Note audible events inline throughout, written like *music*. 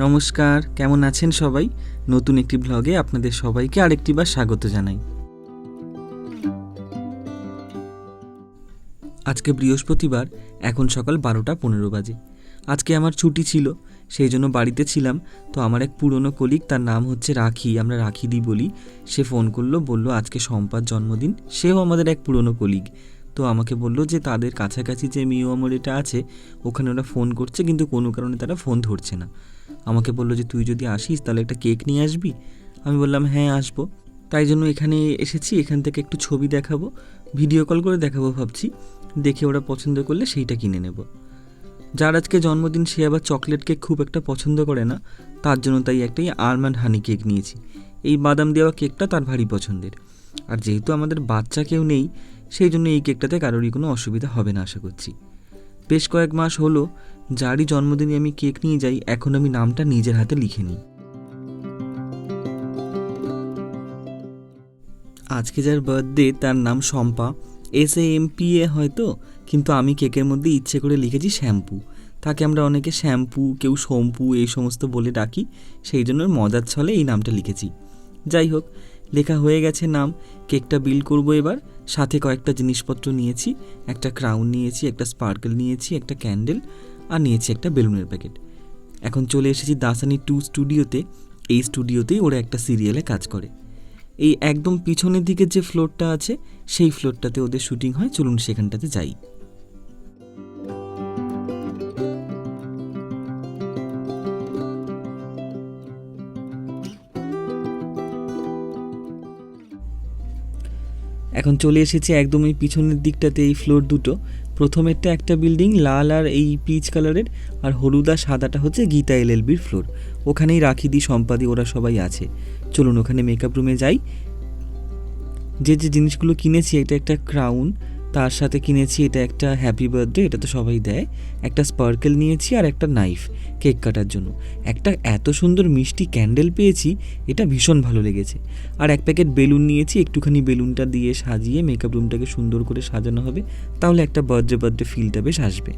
নমস্কার, কেমন আছেন সবাই? নতুন একটি ব্লগে আপনাদের সবাইকে আরেকটিবার স্বাগত জানাই। আজকে বৃহস্পতিবার, এখন সকাল বারোটা পনেরো বাজে। আজকে আমার ছুটি ছিল, সেই জন্য বাড়িতে ছিলাম, তো আমার এক পুরনো কলিগ তার নাম হচ্ছে রাখি, আমরা রাখি দি বলি, সে ফোন করল, বলল আজকে সম্পার জন্মদিন, সেও আমাদের এক পুরনো কলিগ তো আমাকে বলল যে তাদের কাছাকাছি যে মিও আমরিটা আছে, ওখানে ওরা ফোন করছে, কিন্তু কোনো কারণে তারা ফোন ধরছে না। আমাকে বলল যে তুই যদি আসিস, তাহলে একটা কেক নিয়ে আসবি? আমি বললাম হ্যাঁ আসব। তাই জন্য এখানে এসেছি, এখান থেকে একটু ছবি দেখাবো ভিডিও কল করে দেখাবো ভাবছি। দেখে ওরা পছন্দ করলে সেইটা কিনে নেব। যার আজকে জন্মদিন, সে আবার চকলেট কেক খুব একটা পছন্দ করে না। তার জন্য তাই একটাই আলমন্ড হানি কেক নিয়েছি। এই বাদাম দেওয়া কেকটা তার ভারী পছন্দের। আর যেহেতু আমাদের বাচ্চা কেউ নেই সেই জন্য এই কেকটাতে কারোরই কোনো অসুবিধা হবে না, আশা করছি। বেশ কয়েক মাস হলো, যারই জন্মদিনে আমি কেক নিয়ে যাই, এখন আমি নামটা নিজের হাতে লিখে নিই। আজকে যার বার্থডে, তার নাম Shampa. S A M P A হয়তো কিন্তু আমি কেকের মধ্যে ইচ্ছে করে লিখেছি শ্যাম্পু। তাকে আমরা অনেকে শ্যাম্পু, কেউ শম্পু, এই সমস্ত বলে ডাকি, সেই জন্য মজার ছলে এই নামটা লিখেছি। যাই হোক, লেখা হয়ে গেছে নাম, কেকটা বিল করব এবার। সাথে কয়েকটা জিনিসপত্র নিয়েছি, একটা ক্রাউন নিয়েছি, একটা স্পার্কেল নিয়েছি, একটা ক্যান্ডেল, আর নিয়েছি একটা বেলুনের প্যাকেট। এখন চলে এসেছি দাসানি টু স্টুডিওতে, এই স্টুডিওতেই ওরা একটা সিরিয়ালে কাজ করে। এই একদম পিছনের দিকে যে ফ্লোরটা আছে, সেই ফ্লোরটাতে ওদের শুটিং হয়, চলুন সেখানটাতে যাই। এখন চলে এসেছে এই পিছনের দিকটাতে এই ফ্লোর দুটো। প্রথমেরটা একটা বিল্ডিং লাল আর এই পিচ কালারের আর হলুদ আর সাদাটা হচ্ছে গীতা এল এলএলবির ফ্লোর ওখানেই রাখি দি সম্পাদি, ওরা সবাই আছে। চলুন ওখানে মেকআপ রুমে যাই। যে যে জিনিসগুলো কিনেছি, এটা একটা ক্রাউন তার সাথে কিনেছি, এটা একটা হ্যাপি বার্থডে এটা তো সবাই দেয়। একটা স্পার্কেল নিয়েছি আর একটা নাইফ কেক কাটার জন্য। একটা এত সুন্দর মিষ্টি ক্যান্ডেল পেয়েছি, এটা ভীষণ ভালো লেগেছে। আর এক প্যাকেট বেলুন নিয়েছি, একটুখানি বেলুনটা দিয়ে সাজিয়ে মেকআপ রুমটাকে সুন্দর করে সাজানো হবে, তাহলে একটা বার্থডে বার্থডে ফিলটা বেশ আসবে।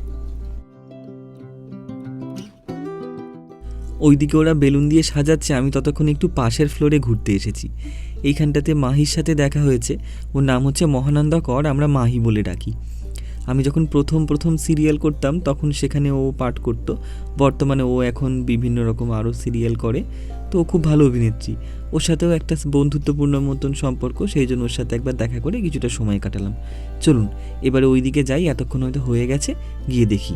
ওইদিকে ওরা বেলুন দিয়ে সাজাচ্ছে, আমি ততক্ষণ একটু পাশের ফ্লোরে ঘুরতে এসেছি। এইখানটাতে মাহির সাথে দেখা হয়েছে। ওর নাম হচ্ছে মহানন্দা কর, আমরা মাহি বলে ডাকি। আমি যখন প্রথম প্রথম সিরিয়াল করতাম, তখন সেখানে ও পাঠ করতো। বর্তমানে ও এখন বিভিন্ন রকম আরও সিরিয়াল করে। তো ও খুব ভালো অভিনেত্রী। ওর সাথেও একটা বন্ধুত্বপূর্ণ মতন সম্পর্ক, সেই জন্য ওর সাথে একবার দেখা করে কিছুটা সময় কাটালাম। চলুন, এবারে ওই দিকে যাই, এতক্ষণ হয়তো হয়ে গেছে, গিয়ে দেখি।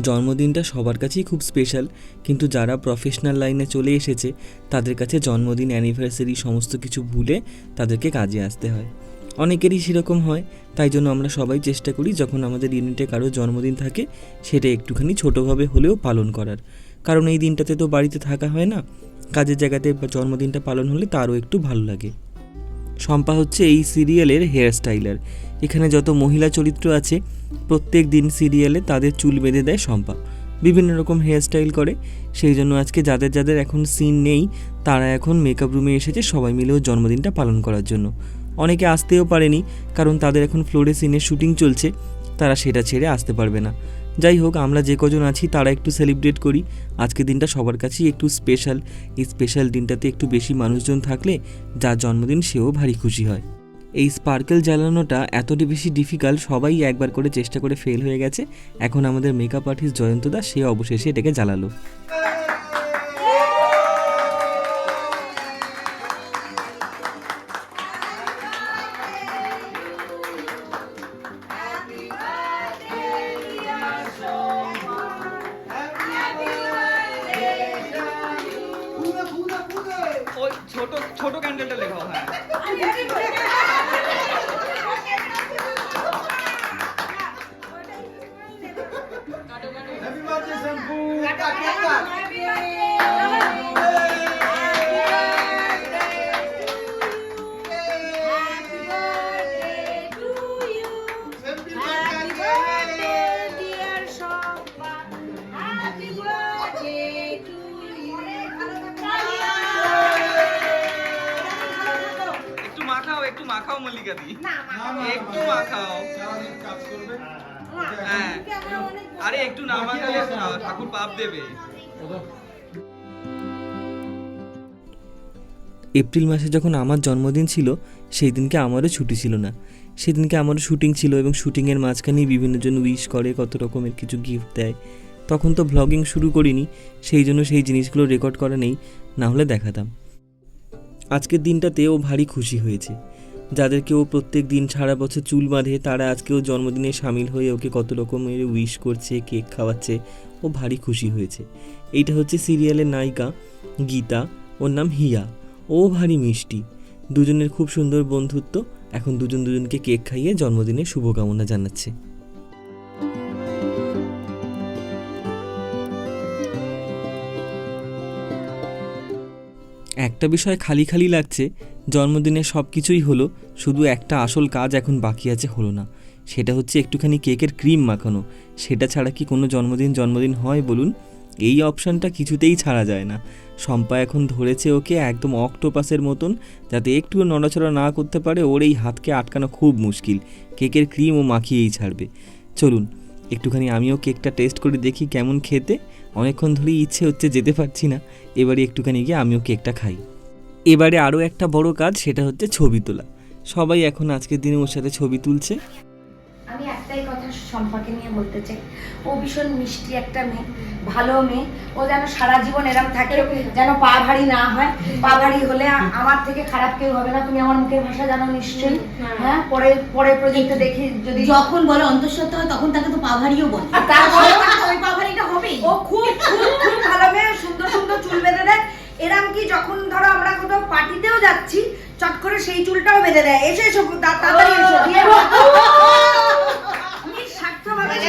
জন্মদিনটা সবার কাছেই খুব স্পেশাল কিন্তু যারা প্রফেশনাল লাইনে চলে এসেছে, তাদের কাছে জন্মদিন অ্যানিভার্সারি সমস্ত কিছু ভুলে তাদেরকে কাজে আসতে হয়। অনেকেরই সেরকম হয়, তাই জন্য আমরা সবাই চেষ্টা করি যখন আমাদের ইউনিটে কারও জন্মদিন থাকে, সেটা একটুখানি ছোটোভাবে হলেও পালন করার। কারণ এই দিনটাতে তো বাড়িতে থাকা হয় না, কাজের জায়গাতে জন্মদিনটা পালন হলে তারও একটু ভালো লাগে। শম্পা হচ্ছে এই সিরিয়ালের হেয়ার স্টাইলার এখানে যত মহিলা চরিত্র আছে, প্রত্যেক দিন সিরিয়ালে তাদের চুল বেঁধে দেয় শম্পা। বিভিন্ন রকম হেয়ার স্টাইল করে। সেই জন্য আজকে যাদের যাদের এখন সিন নেই, তারা এখন মেকআপ রুমে এসেছে সবাই মিলে ওর জন্মদিনটা পালন করার জন্য। অনেকে আসতেও পারেনি, কারণ তাদের এখন ফ্লোরে সিনের শুটিং চলছে, তারা সেটা ছেড়ে আসতে পারবে না। যাই হোক, আমরা যে কজন আছি, তারা একটু সেলিব্রেট করি। আজকের দিনটা সবার কাছেই একটু স্পেশাল এই স্পেশাল দিনটাতে একটু বেশি মানুষজন থাকলে, যার জন্মদিন সেও ভারী খুশি হয়। এই স্পার্কেল জ্বালানোটা এতটি বেশি ডিফিকাল্ট সবাই একবার করে চেষ্টা করে ফেল হয়ে গেছে। এখন আমাদের মেকআপ আর্টিস্ট জয়ন্ত দাস সে অবশেষে এটাকে জ্বালালো। ওই ছোট ছোট ক্যান্ডেলটা লেখাও হ্যাঁ Happy birthday, Shampoo! Happy মাখাও Mallika দি। না, না, একটু মাখাও। সারাদিন কাজ করবে? হ্যাঁ। আরে একটু না মাখালে ঠাকুর পাপ দেবে। এপ্রিল মাসে যখন আমার জন্মদিন ছিল সেই দিনকে আমারও ছুটি ছিল না। সেদিনকে আমারও শুটিং ছিল এবং শুটিংয়ের মাঝখানেই বিভিন্ন জন উইশ করে কত রকমের কিছু গিফট দেয়। তখন তো ভ্লগিং শুরু করিনি সেই জন্য সেই জিনিসগুলো রেকর্ড করা নেই না হলে দেখাতাম। আজকের দিনটাতে ও ভারী খুশি হয়েছে। যাদেরকে ও প্রত্যেক দিন সারা বছর চুল বাঁধে, তারা আজকেও জন্মদিনে সামিল হয়ে ওকে কত রকমের উইশ করছে কেক খাওয়াচ্ছে ও ভারী খুশি হয়েছে। এইটা হচ্ছে সিরিয়ালের নায়িকা গীতা, ওর নাম হিয়া। ও ভারী মিষ্টি। দুজনের খুব সুন্দর বন্ধুত্ব, এখন দুজন দুজনকে কেক খাইয়ে জন্মদিনের শুভকামনা জানাচ্ছে। একটা বিষয় খালি খালি লাগছে জন্মদিনে সব কিছুই হলো, শুধু একটা আসল কাজ এখন বাকি আছে হলো না। সেটা হচ্ছে একটুখানি কেকের ক্রিম মাখানো। সেটা ছাড়া কি কোনো জন্মদিন জন্মদিন হয় বলুন? এই অপশানটা কিছুতেই ছাড়া যায় না। শম্পা এখন ধরেছে ওকে একদম অক্টোপাসের মতন, যাতে একটুও নড়াচড়া না করতে পারে ওর এই হাতকে আটকানো খুব মুশকিল। কেকের ক্রিম ও মাখিয়েই ছাড়বে। চলুন, একটুখানি আমিও কেকটা টেস্ট করে দেখি কেমন খেতে। অনেকক্ষণ ধরেই ইচ্ছে হচ্ছে যেতে পারছি না। এবারে একটুখানি গিয়ে আমিও কেকটা খাই। এবারে আরও একটা বড় কাজ সেটা হচ্ছে ছবি তোলা। সবাই এখন আজকের দিনে ওর সাথে ছবি তুলছে। আমি একটাই কথা সম্পাকে নিয়ে বলতে চাই। ও ভীষণ মিষ্টি একটা মেয়ে ভালো মেয়ে। ও যেন সারা জীবন এরম থাকে যেন পা ভারী না হয়। পা ভারী হলে আমার থেকে খারাপ কেউ হবে না। তুমি আমার মুখের ভাষা জানো নিশ্চয়ই। হ্যাঁ পরে পরে প্রজেক্টে দেখি যদি যখন বলে অন্তঃসত্ত্বা হয় তখন তাকে তো পাভারিও বলে। আর তারপরে ওই পাভারিটা হবেই। ও খুব খুব খুব ভালো মেয়ে সুন্দর সুন্দর চুল বেঁধে দেয়। এরম কি যখন পার্টিতেও যাচ্ছি চট করে সেই চুলটাও বেঁধে দেয়। এসে এসো তাড়াতাড়ি এসো দিয়ে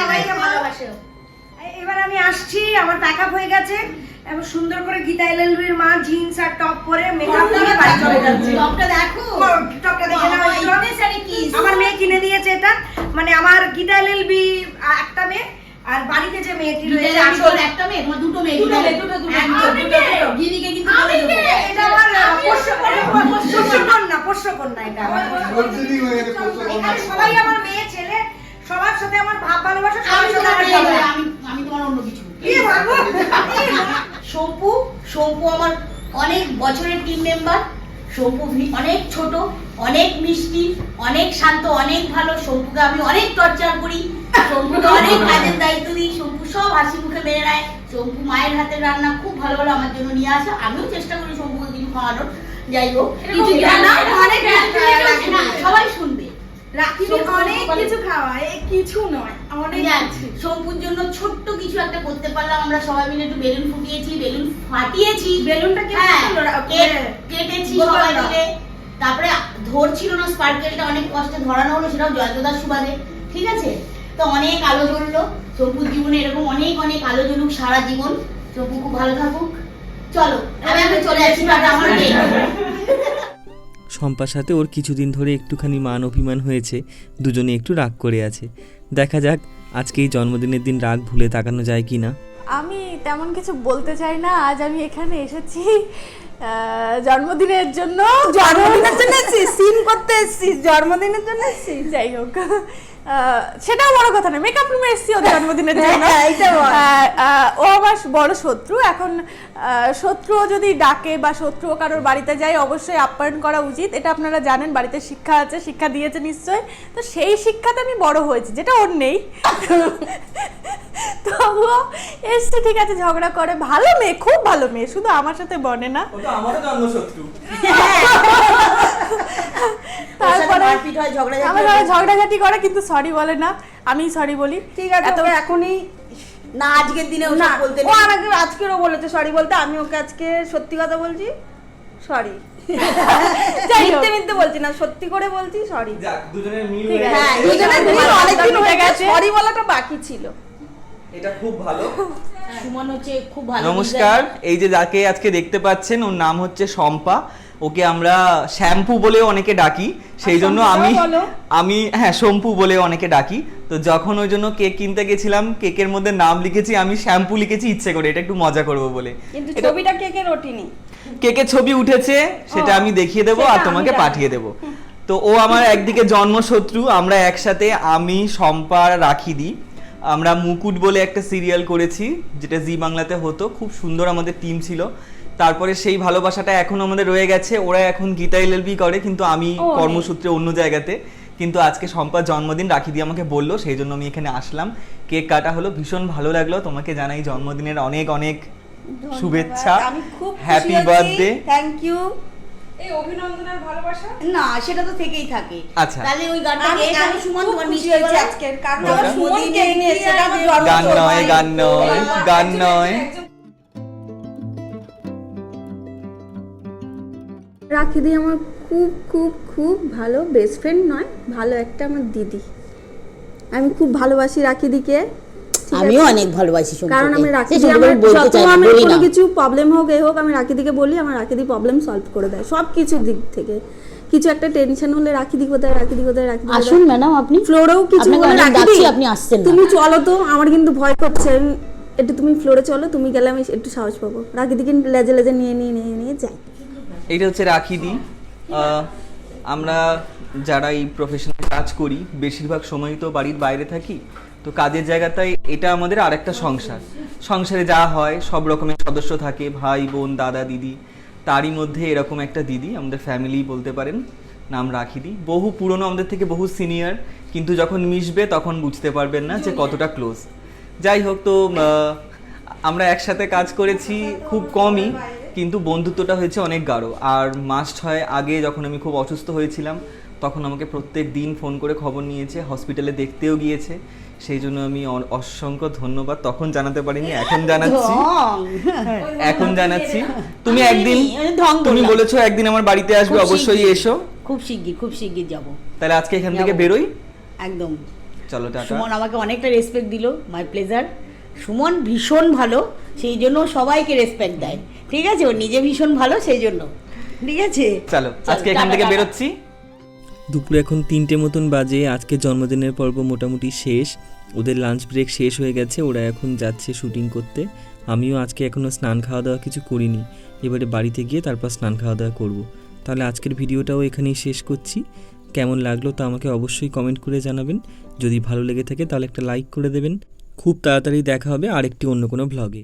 সবাইকে ভালোবাসে এবার আমি আসছি আমার প্যাকআপ হয়ে গেছে। এবার সুন্দর করে গীতা এলএলবির মা জিন্স আর টপ পরে মেকআপ দিয়ে বাড়ি চলে যাচ্ছে। টপটা দেখো। টপটা দেখে নাও? আমার মেয়ে কিনে দিয়েছে এটা। মানে আমার গীতা এলএলবি একটা মেয়ে। আর বাড়িতে যে মেয়েটি রয়েছে আসল একটা মেয়ে তোমার দুটো মেয়ে দুটো মেয়ে, দুটো, দুটো, দুটো, দুটো। দিদিকে কিন্তু আমি বলে দেবো। এটা আমার পোষ্যকন্যা পোষ্যকন্যা এটা আমার। এখানে সবাই আমার মেয়ে ছেলে সবার সাথে আমার ভাব ভালোবাসা আমি সবার সাথে আমার আমি আমি তোমার অন্য কিছু। কি ভাবো? শম্পু শম্পু আমার অনেক বছরের টিম মেম্বার শম্পু অনেক ছোট অনেক মিষ্টি অনেক শান্ত অনেক ভালো। শম্পুকে আমি অনেক টর্চার করি। অনেক কাজের দায়িত্ব দিই শম্পু সব হাসি মুখে নেয়। শম্পু মায়ের হাতের রান্না খুব ভালো ভালো আমার জন্য নিয়ে আসে। আমিও চেষ্টা করি শম্পুকে কিছু খাওয়ানোর। যাই হোক কিছু জ্ঞান না, আছে, অনেক জ্ঞান আছে, না, সবাই শুনবে। অনেক কিছু খাওয়ায় কিছু নয় অনেক শম্পুর জন্য ছোট্ট কিছু একটা করতে পারলাম। আমরা সবাই মিলে একটু বেলুন ফুটিয়েছি বেলুন ফাটিয়েছি। বেলুনটা হ্যাঁ, মানে কেটেছি সবাই মিলে। তারপরে ধরছিল না স্পার্কেলটা অনেক কষ্টে ধরানো হলো সেটাও জয়দার সুবাদে। ঠিক আছে? তো অনেক আলো জ্বললো। শম্পুর জীবনে এরকম অনেক অনেক আলো জ্বলুক সারা জীবন। শম্পু খুব ভালো থাকুক। চলো আমি এখন চলে যাচ্ছি টাটা আমার শম্পার সাথে ওর কিছুদিন ধরে একটুখানি মান অভিমান হয়েছে। দুজনে একটু রাগ করে আছে। দেখা যাক আজকে এই জন্মদিনের দিন রাগ ভুলে তাকানো যায় কি না আমি তেমন কিছু বলতে চাই না। আজ আমি এখানে এসেছি জন্মদিনের জন্য। জন্মদিনের জন্য *laughs* এসেছিস সিন করতে এসেছি জন্মদিনের জন্য এসেছিস যাই হোক। সেটাও বড় কথা না মেকআপ রুমে এসেছি ওর জন্মদিনের *laughs* জন্য। হ্যাঁ, ও আমার বড় শত্রু। এখন আহ, শত্রুও যদি ডাকে বা শত্রু কারোর বাড়িতে যায় অবশ্যই আপ্যায়ন করা উচিত। এটা আপনারা জানেন বাড়িতে শিক্ষা আছে শিক্ষা দিয়েছে নিশ্চয় তো সেই শিক্ষাতে আমি বড় হয়েছি যেটা ওর নেই। *laughs* তবুও এসছে ঠিক আছে ঝগড়া করে। ভালো মেয়ে খুব ভালো মেয়ে শুধু আমার সাথে বনে না। আমারও জন্মশত্রু। *laughs* *laughs* তারপরে হয় ঝগড়াঝাটি করে কিন্তু সরি বলে না। আমি সরি বলি। ঠিক আছে ওকে এখনই না আজকের দিনে না বলতে ও আমাকে আজকেরও বলেছে সরি বলতে আমি ওকে আজকে সত্যি কথা বলছি সরি *laughs* মিথ্যে মিথ্যে বলছি না সত্যি করে বলছি সরি দুজনের মিল ঠিক হয়ে আছে। দুজনের মিল অনেকদিন গেছে। গেছে। সরি বলাটা বাকি ছিল। এটা খুব ভালো। সুমন হচ্ছে খুব ভালো নমস্কার এই যে যাকে আজকে দেখতে পাচ্ছেন ওর নাম হচ্ছে শম্পা। ওকে আমরা শ্যাম্পু বলে অনেকে ডাকি সেই জন্য আমি। আমি হ্যাঁ শম্পু বলে অনেকে ডাকি। তো যখন ওই জন্য কেক কিনতে গেছিলাম কেকের মধ্যে নাম লিখেছি আমি শ্যাম্পু লিখেছি ইচ্ছে করে এটা একটু মজা করব বলে। কিন্তু ছবিটা কেকের ওঠেনি কেকের ছবি উঠেছে সেটা আমি দেখিয়ে দেবো আর তোমাকে পাঠিয়ে দেবো। তো ও আমার একদিকে জন্মশত্রু আমরা একসাথে আমি শম্পা রাখি দিই আমরা মুকুট বলে একটা সিরিয়াল করেছি যেটা জি বাংলাতে হতো। খুব সুন্দর আমাদের টিম ছিল। তারপরে সেই ভালোবাসাটা এখন আমাদের রয়ে গেছে। ওরা এখন গীতা এলএলবি করে কিন্তু আমি কর্মসূত্রে অন্য জায়গাতে। কিন্তু আজকে সম্পার জন্মদিন রাখি দিয়ে আমাকে বলল সেই জন্য আমি এখানে আসলাম। কেক কাটা হলো ভীষণ ভালো লাগল। তোমাকে জানাই জন্মদিনের অনেক অনেক শুভেচ্ছা। হ্যাপি বার্থডে থ্যাংক ইউ এই অভিনন্দন ভালোবাসা? না সেটা তো থেকেই থাকে। আচ্ছা। তাহলে ওই গানটা আমি আমি সুমন তোমার মিষ্টি হয়েছি আজকের। কারণ কোনটা? আমার সুমনকে নিয়ে সেটা আমার গান নয় গান নয় গান নয়। রাখিদি আমার খুব খুব খুব ভালো বেস্ট ফ্রেন্ড নয় ভালো একটা আমার দিদি। আমি খুব ভালোবাসি রাখিদিকে আমিও অনেক ভালোবাসি। কারণ আমি রাখিদি আমার যত না, কোনো কিছু প্রবলেম হোক এ হোক আমি রাখিদিকে বলি আমার রাখি রাখিদি প্রবলেম সলভ করে দেয় সব কিছুর দিক থেকে। কিছু একটা টেনশন হলে রাখিদি কোথায় রাখিদি কোথায় রাখিদি আসুন ম্যাডাম আপনি? ফ্লোরেও কিছু অনেক রাখিদি ডাকছি, আপনি আসছেন তুমি চলো তো আমার কিন্তু ভয় করছে। একটু তুমি ফ্লোরে চলো তুমি গেলে আমি একটু সাহস পাবো। রাখি রাখিদিকে লেজে লেজে নিয়ে নিয়ে নিয়ে নিয়ে যাই। এইটা হচ্ছে রাখিদি আহ, আমরা যারা এই প্রফেশনাল কাজ করি বেশিরভাগ সময় তো বাড়ির বাইরে থাকি তো কাজের জায়গাটায় এটা আমাদের আরেকটা সংসার। সংসারে যা হয় সব রকমের সদস্য থাকে ভাই বোন দাদা দিদি তারই মধ্যে এরকম একটা দিদি আমাদের ফ্যামিলি বলতে পারেন নাম রাখি রাখিদি বহু পুরনো আমাদের থেকে বহু সিনিয়র কিন্তু যখন মিশবে তখন বুঝতে পারবেন না যে কতটা ক্লোজ যাই হোক তো আমরা একসাথে কাজ করেছি খুব কমই কিন্তু বন্ধুত্বটা হয়েছে অনেক গাঢ়। আর মাস ছয় আগে যখন আমি খুব অসুস্থ হয়েছিলাম তখন আমাকে প্রত্যেক দিন ফোন করে খবর নিয়েছে হসপিটালে দেখতেও গিয়েছে। সেই জন্য আমি অসংখ্য ধন্যবাদ। তখন জানাতে পারিনি এখন জানাচ্ছি। হ্যাঁ, এখন জানাচ্ছি। তুমি একদিন তুমি বলেছ একদিন আমার বাড়িতে আসবে অবশ্যই এসো। খুব শিগগির খুব শিগগির যাব। তাহলে আজকে এখান থেকে বেরোই? একদম। চলো টাটা। সুমন আমাকে অনেকটা রেসপেক্ট দিল মাই প্লেজার সুমন ভীষণ ভালো সেই জন্য সবাইকে রেসপেক্ট দেয়। ঠিক আছে? ও নিজে ভীষণ ভালো সেই জন্য। ঠিক আছে? চলো আজকে এখান থেকে। বেরোচ্ছি। দুপুরে এখন তিনটে মতন বাজে আজকে জন্মদিনের পর্ব মোটামুটি শেষ। ওদের লাঞ্চ ব্রেক শেষ হয়ে গেছে ওরা এখন যাচ্ছে শুটিং করতে। আমিও আজকে এখনও স্নান খাওয়া দাওয়া কিছু করিনি। এবারে বাড়িতে গিয়ে তারপর স্নান খাওয়া দাওয়া করব। তাহলে আজকের ভিডিওটাও এখানেই শেষ করছি। কেমন লাগল তা আমাকে অবশ্যই কমেন্ট করে জানাবেন। যদি ভালো লেগে থাকে তাহলে একটা লাইক করে দেবেন। খুব তাড়াতাড়ি দেখা হবে আরেকটি অন্য কোনো ভ্লগে